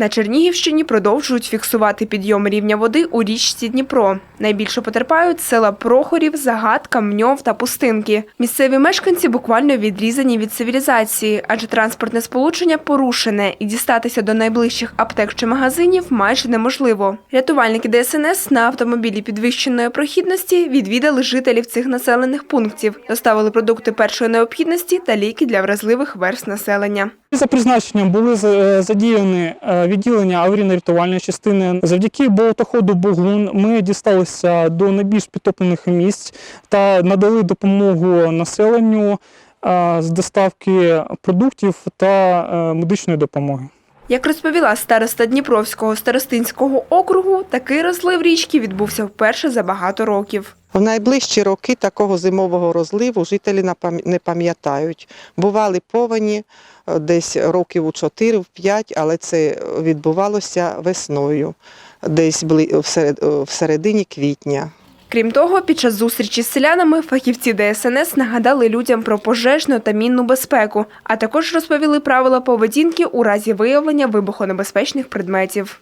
На Чернігівщині продовжують фіксувати підйом рівня води у річці Дніпро. Найбільше потерпають села Прохорів, Загадка, Мньов та Пустинки. Місцеві мешканці буквально відрізані від цивілізації, адже транспортне сполучення порушене і дістатися до найближчих аптек чи магазинів майже неможливо. Рятувальники ДСНС на автомобілі підвищеної прохідності відвідали жителів цих населених пунктів, доставили продукти першої необхідності та ліки для вразливих верст населення. За призначенням були за- задіяні е, відділення аварійно-рятувальної частини. Завдяки болотоходу Бугун ми дісталися до найбільш підтоплених місць та надали допомогу населенню е, з доставки продуктів та е, медичної допомоги. Як розповіла староста Дніпровського старостинського округу, такий розлив річки відбувся вперше за багато років. В найближчі роки такого зимового розливу жителі не пам'ятають. Бували повені е, десь років у 4-5, але це відбувалося весною, десь е, в середині квітня. Крім того, під час зустрічі з селянами фахівці ДСНС нагадали людям про пожежну та мінну безпеку, а також розповіли правила поведінки у разі виявлення вибухонебезпечних предметів.